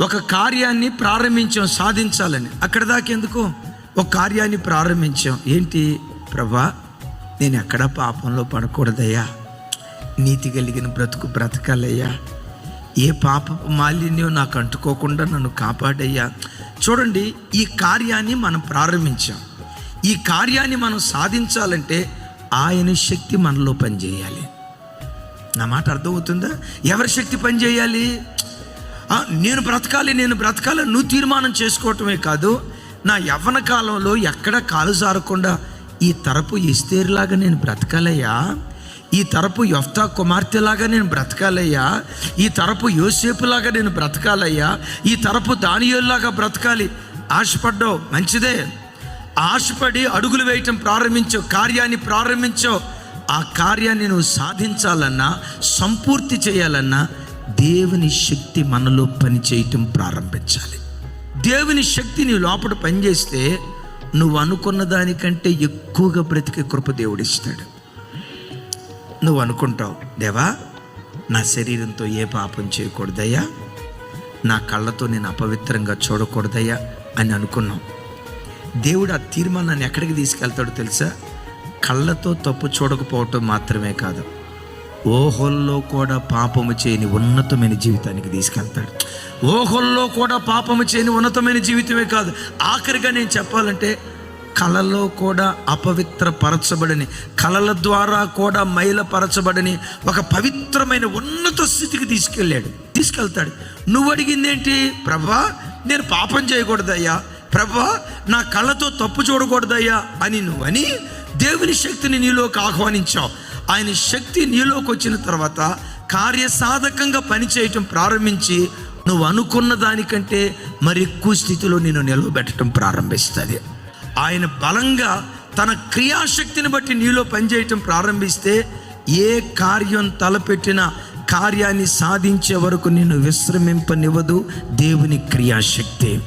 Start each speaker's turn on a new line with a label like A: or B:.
A: ఒక కార్యాన్ని ప్రారంభించాం సాధించాలని. అక్కడ దాకెందుకు ఒక కార్యాన్ని ప్రారంభించాం. ఏంటి? ప్రభా నేను ఎక్కడ పాపంలో పడకూడదయ్యా. నీతి కలిగిన బ్రతుకు బ్రతకాలయ్యా. ఏ పాప మాలిన్యం నాకు అంటుకోకుండా నన్ను కాపాడయ్యా. చూడండి ఈ కార్యాన్ని మనం ప్రారంభించాం. ఈ కార్యాన్ని మనం సాధించాలంటే ఆయన శక్తి మనలో పనిచేయాలి. నా మాట అర్థమవుతుందా? ఎవరి శక్తి పనిచేయాలి? నేను బ్రతకాలి నేను బ్రతకాలి నువ్వు తీర్మానం చేసుకోవటమే కాదు నా యవ్వన కాలంలో ఎక్కడ కాలు జారకుండా ఈ తరపు ఇస్తేరులాగా నేను బ్రతకాలయ్యా? ఈ తరపు యొఫ్తా కుమార్తెలాగా నేను బ్రతకాలయ్యా? ఈ తరపు యోసేపులాగా నేను బ్రతకాలయ్యా? ఈ తరపు దానియోల్లాగా బ్రతకాలి. ఆశపడ్డావు మంచిదే. ఆశపడి అడుగులు వేయటం ప్రారంభించావు కార్యాన్ని ప్రారంభించో. ఆ కార్యాన్ని నువ్వు సాధించాలన్నా సంపూర్తి చేయాలన్నా దేవుని శక్తి మనలో పనిచేయటం ప్రారంభించాలి. దేవుని శక్తి నీ లోపల పనిచేస్తే నువ్వు అనుకున్న దానికంటే ఎక్కువగా బ్రతికే కృప దేవుడిస్తాడు. నువ్వు అనుకుంటావు దేవా నా శరీరంతో ఏ పాపం చేయకూడదయ్యా? నా కళ్ళతో నేను అపవిత్రంగా చూడకూడదయ్యా? అని అనుకున్నావు దేవుడు ఆ తీర్మానాన్ని ఎక్కడికి తీసుకెళ్తాడో తెలుసా? కళ్ళతో తప్పు చూడకపోవటం మాత్రమే కాదు. ఓహోల్లో కూడా పాపము చేయని ఉన్నతమైన జీవితానికి తీసుకెళ్తాడు. ఓహోల్లో కూడా పాపము చేయని ఉన్నతమైన జీవితమే కాదు. ఆఖరిగా నేను చెప్పాలంటే కళలో కూడా అపవిత్రపరచబడని కళల ద్వారా కూడా మైలపరచబడని ఒక పవిత్రమైన ఉన్నత స్థితికి తీసుకెళ్ళాడు. తీసుకెళ్తాడు. నువ్వు అడిగింది ఏంటి ప్రభా నేను పాపం చేయకూడదయ్యా. ప్రభా నా కళ్ళతో తప్పు చూడకూడదయ్యా అని నువ్వని దేవుని శక్తిని నీలోకి ఆహ్వానించావు ఆయన శక్తి నీలోకి వచ్చిన తర్వాత కార్యసాధకంగా పనిచేయటం ప్రారంభించి నువ్వు అనుకున్న దానికంటే మరి ఎక్కువ స్థితిలో నేను నిలవబెట్టడం ప్రారంభిస్తుంది. ఆయన బలంగా తన క్రియాశక్తిని బట్టి నీలో పనిచేయటం ప్రారంభిస్తే ఏ కార్యం తలపెట్టిన కార్యాన్ని సాధించే వరకు నిన్ను విశ్రమింపనివ్వదు దేవుని క్రియాశక్తి.